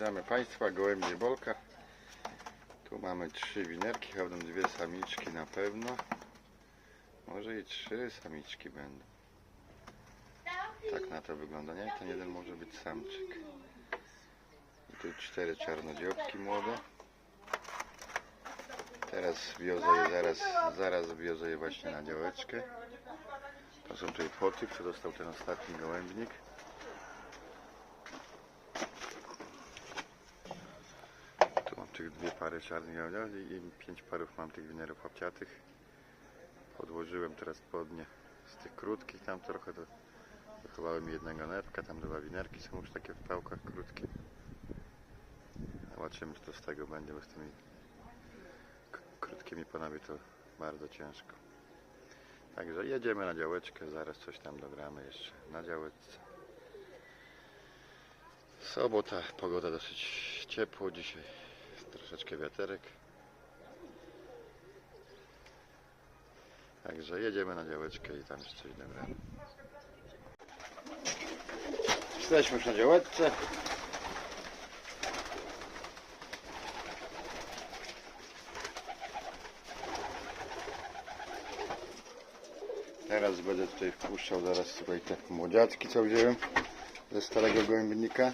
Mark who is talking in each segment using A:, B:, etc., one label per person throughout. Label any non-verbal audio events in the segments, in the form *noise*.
A: Witamy Państwa, gołębie Bolka. Tu mamy trzy winerki, będą dwie samiczki na pewno. Może i trzy samiczki będą. Tak na to wygląda, nie? Ten jeden może być samczyk. I tu cztery czarnodziobki młode. Teraz wiozę je, zaraz, zaraz wiozę je właśnie na działeczkę. To są tutaj poty, co dostał ten ostatni gołębnik. Tu mam tych dwie pary czarnych jałowli i pięć parów mam tych winerów obciatych. Podłożyłem teraz spodnie z tych krótkich, tam trochę to wychowałem jednego nerwka, tam dwa winerki są już takie w pałkach krótkie. Zobaczymy co z tego będzie, bo z tymi krótkimi panami to bardzo ciężko. Także jedziemy na działeczkę, zaraz coś tam dogramy jeszcze na działeczce. Sobota, pogoda dosyć ciepło dzisiaj, troszeczkę wiaterek. Także jedziemy na działeczkę i tam jeszcze coś dogramy. Jesteśmy już na działeczce. Teraz będę tutaj wpuszczał zaraz tutaj te młodziaczki, co wziąłem ze starego gołębnika.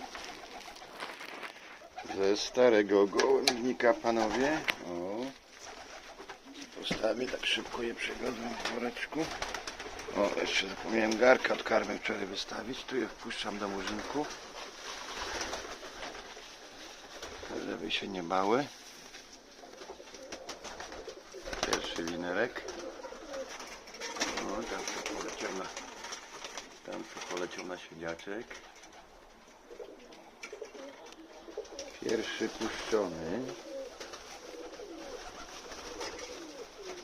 A: Ze starego gołębnika, panowie. O. Postawię, tak szybko je przewiozłem w woreczku. O, jeszcze zapomniałem garka od karmy wczoraj wystawić. Tu je wpuszczam do murzynków. Żeby się nie bały. Pierwszy winerek. O, tam poleciał na, tam poleciał na siedziaczek. Pierwszy puszczony.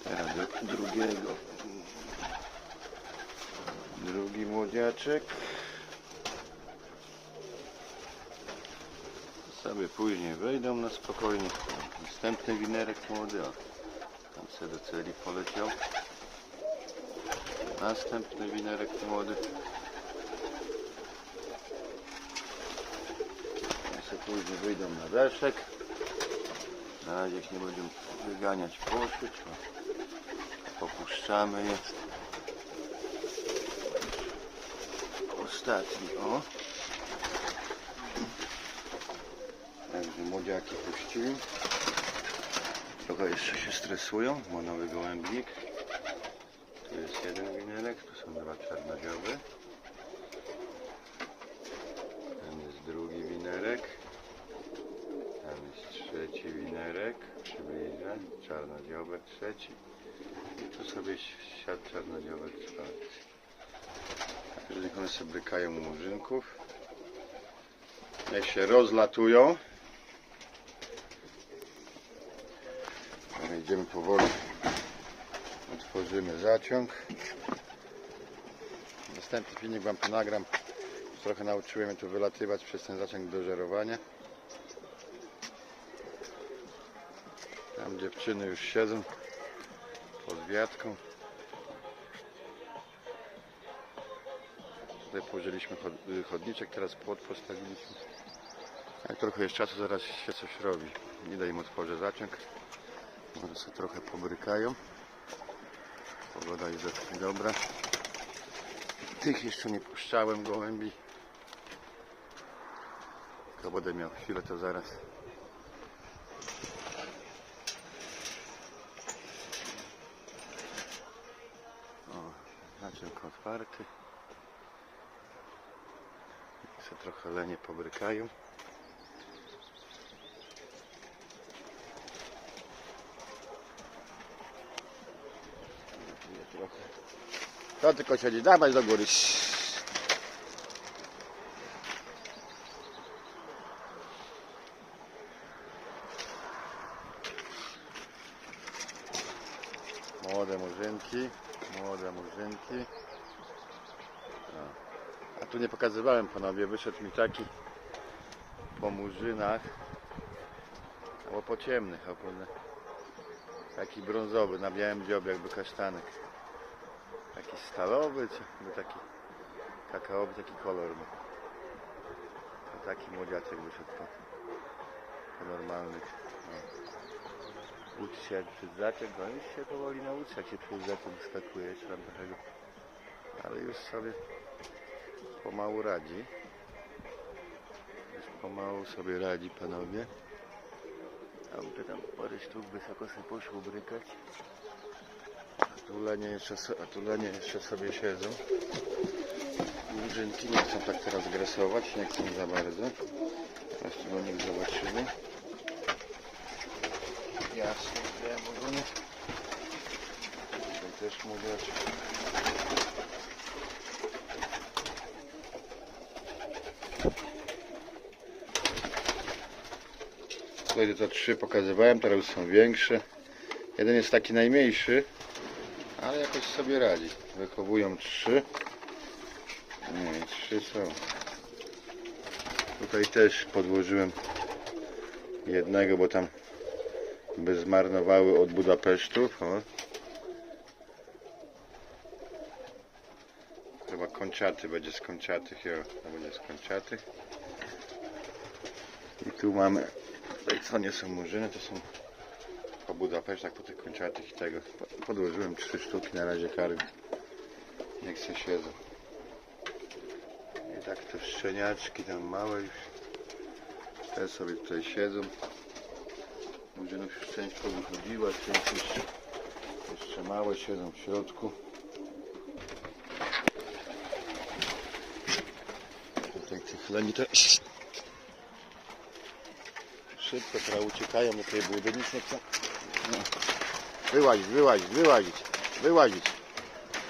A: Teraz do drugiego. Drugi młodziaczek. Sobie później wejdą na spokojnie. Następny winerek młody. O, tam sobie do celi poleciał. Następny winerek młody. Ja sobie później wyjdą na deszek. Na razie ich nie będziemy wyganiać poszyć. Popuszczamy je. Ostatni, o. Także młodziaki puścili. Trochę jeszcze się stresują, bo nowy gołębnik. Tu jest jeden winerek, tu są dwa czarnoziowy. Tam jest drugi winerek. Tam jest trzeci winerek. Przybliżę. Czarnodziobek trzeci. I tu sobie siad czarnodziobek czwarty. Także niech one sobie brykają murzynków. Niech się rozlatują. Ale idziemy powoli. Otworzymy zaciąg. Następny filmik Wam tu nagram. Trochę nauczyłem je tu wylatywać przez ten zaciąg do żerowania. Tam dziewczyny już siedzą pod wiatką. Tutaj położyliśmy chod- chodniczek, teraz płot postawiliśmy. Jak trochę jest czasu, zaraz się coś robi. Nie daj im otworzę zaciąg. Może sobie trochę pobrykają. Pogoda jest dobra. Tych jeszcze nie puszczałem gołębi. Tylko będę miał chwilę, to zaraz. O, zaciąg otwarty. Niech trochę lenie pobrykają. To tylko siedzi, dawaj do góry. Młode murzynki, młode murzynki. A tu nie pokazywałem panowie, wyszedł mi taki po murzynach, albo po ciemnych, albo na- taki brązowy, na białym dziobie, jakby kasztanek. Taki stalowy, czy taki kakaowy, taki kolor ma. taki młodziaczek wyszedł po, po normalnych. No. Się jak przed zaczek, no już się powoli nauczy, jak się przed zaczek wyskakuje, czy tam trochę. Ale już sobie pomału radzi. Już pomału sobie radzi panowie. A by tam parę sztuk wysoko sobie poszło brykać. A tulenie jeszcze, so- a tulenie jeszcze sobie siedzą. Murzynki nie chcą tak teraz gresować, nie chcą za bardzo. Tu do nich zobaczymy. Jasne, gdzie murzyny. Tutaj też młodziaczek. Wtedy to trzy pokazywałem, teraz są większe. Jeden jest taki najmniejszy, ale jakoś sobie radzi. Wychowują trzy. Nie, trzy są. Tutaj też podłożyłem jednego, bo tam by zmarnowały od Budapesztów. O. Chyba kończaty będzie z kończatych, jo, będzie z. I tu mamy, co nie są murzyny, to są po Budapesztach, po tych kończatych i tego. Po- Podłożyłem trzy sztuki, na razie kary. Niech se siedzą. I tak te szczeniaczki tam małe już. Te sobie tutaj siedzą. Murzynów już część powychodziła, część jeszcze, jeszcze małe siedzą w środku. Tutaj tych leni to szybko uciekają do tej budy, nic nie chcą. No. Wyłazić, wyłazić, wyłazić, wyłazić,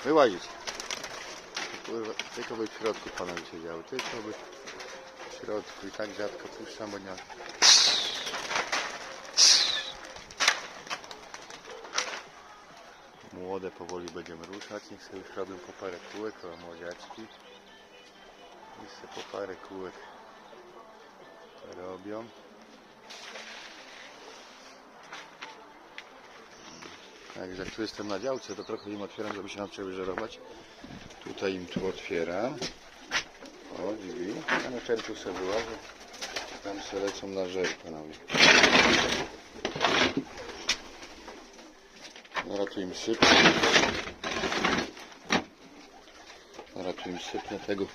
A: wyłazić. Kurwa, tylko by w środku panowie siedziały, tylko by w środku i tak rzadko puszczam, bo nie... Młode powoli będziemy ruszać, niech sobie już robią po parę kółek, o młodziaczki. Niech sobie po parę kółek robią. Także jak tu jestem na działce, to trochę im otwieram, żeby się nauczyły żerować. Tutaj im tu otwieram. O, drzwi. A na czerwcu sobie wyłażę. Tam sobie lecą na żer, panowie. Zaraz tu im sypnę. Zaraz tu im sypnę tego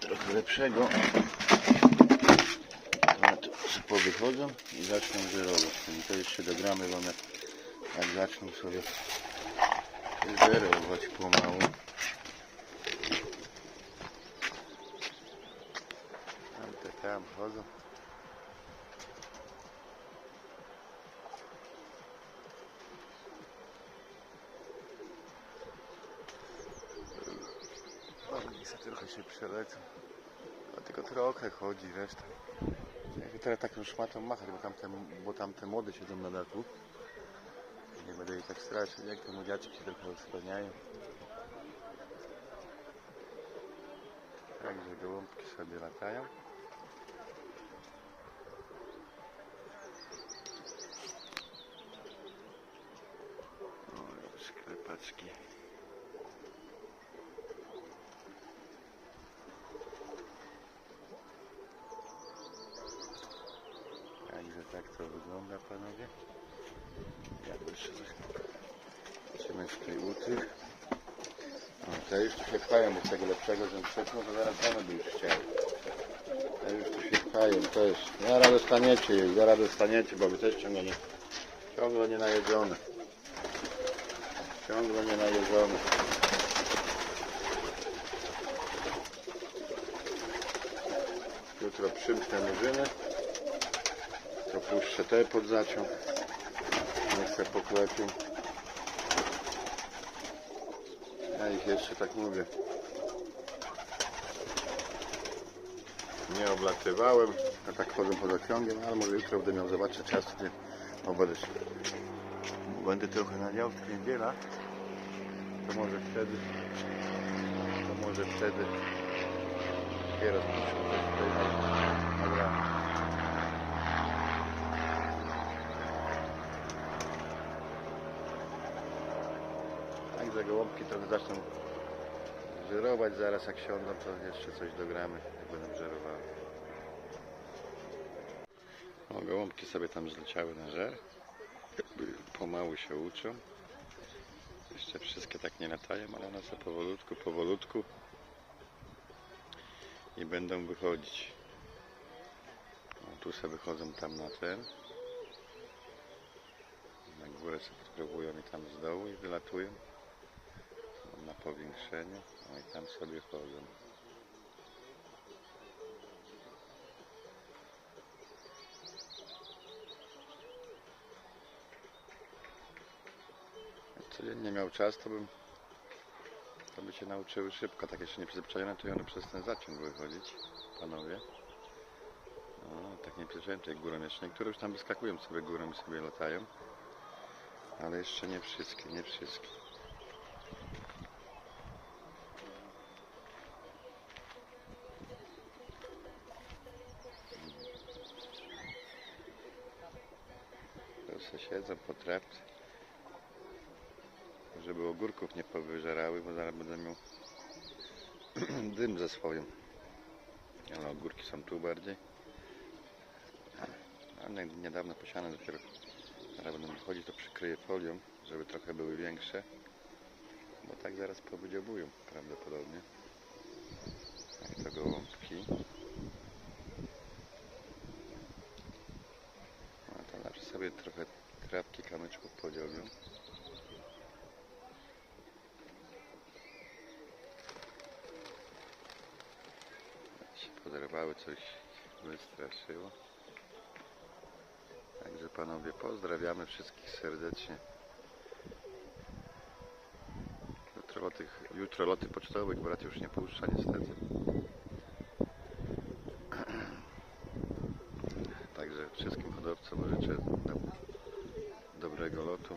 A: trochę lepszego. A tu powychodzą i zaczną żerować. I to jeszcze dogramy wam jak, jak zaczną sobie żerować pomału. Tam te tam chodzą. Sobie trochę się przelecą. A tylko trochę chodzi, reszta. Teraz taką szmatą machać, bo tamte, bo tamte młode siedzą na dachu. Będę jej tak straszyć, jak te młodziaczki trochę odsłaniają. Także gołąbki sobie latają. O, sklepaczki. Także tak to wygląda panowie. Ja jeszcze coś O, te już tu się pchają do tego lepszego, że przepną, to zaraz one by już chciały. Te już tu się pchają też. Zaraz dostaniecie już, zaraz dostaniecie, bo wy też ciągle nie, ciągle nie najedzone. Ciągle nie najedzone. Jutro przymknę murzyny. To puszczę te pod zaciąg. Niech se poklepią. Ja ich jeszcze tak mówię. Nie oblatywałem, a tak chodzą pod ociągiem, ale może jutro będę miał zobaczyć czas, gdzie o, będę, trochę na działce niedziela, to może wtedy, to może wtedy dopiero spuszczę coś Także gołąbki trochę zaczną żerować zaraz jak siądą, to jeszcze coś dogramy, jak będą żerowały. O, gołąbki sobie tam zleciały na żer. Pomału się uczą. Jeszcze wszystkie tak nie latają, ale one sobie powolutku, powolutku i będą wychodzić. O, tu sobie wychodzą tam na ten. Na górę sobie spróbują i tam z dołu i wylatują na powiększenie. No i tam sobie chodzą. Codziennie miał czas, to bym to by się nauczyły szybko, tak jeszcze nie przyzwyczajone, to one przez ten zaciąg wychodzić, panowie. No, tak nie przyzwyczajone tutaj górą jeszcze. Niektóre już tam wyskakują sobie górą i sobie latają. Ale jeszcze nie wszystkie, nie wszystkie. Tu se Żeby ogórków nie powyżerały, bo zaraz będę miał *clears throat* dym ze swoim. Ale ogórki są tu bardziej. Ale niedawno posiane dopiero. Zaraz będę wychodzić, to przykryję folią, żeby trochę były większe. Bo tak zaraz powydziobują prawdopodobnie. Jak to gołąbki. No to zawsze sobie trochę trawki kamyczków podziobią. się poderwały, coś wystraszyło. Także panowie, pozdrawiamy wszystkich serdecznie. Jutro, loty, jutro loty pocztowych brat już nie puszcza niestety. Także hodowcom życzę do- dobrego lotu.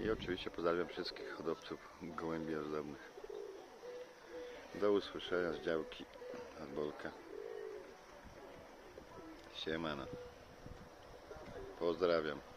A: I oczywiście pozdrawiam wszystkich hodowców gołębi ozdobnych. Do usłyszenia z działki Arbolka. Siemano. Pozdrawiam.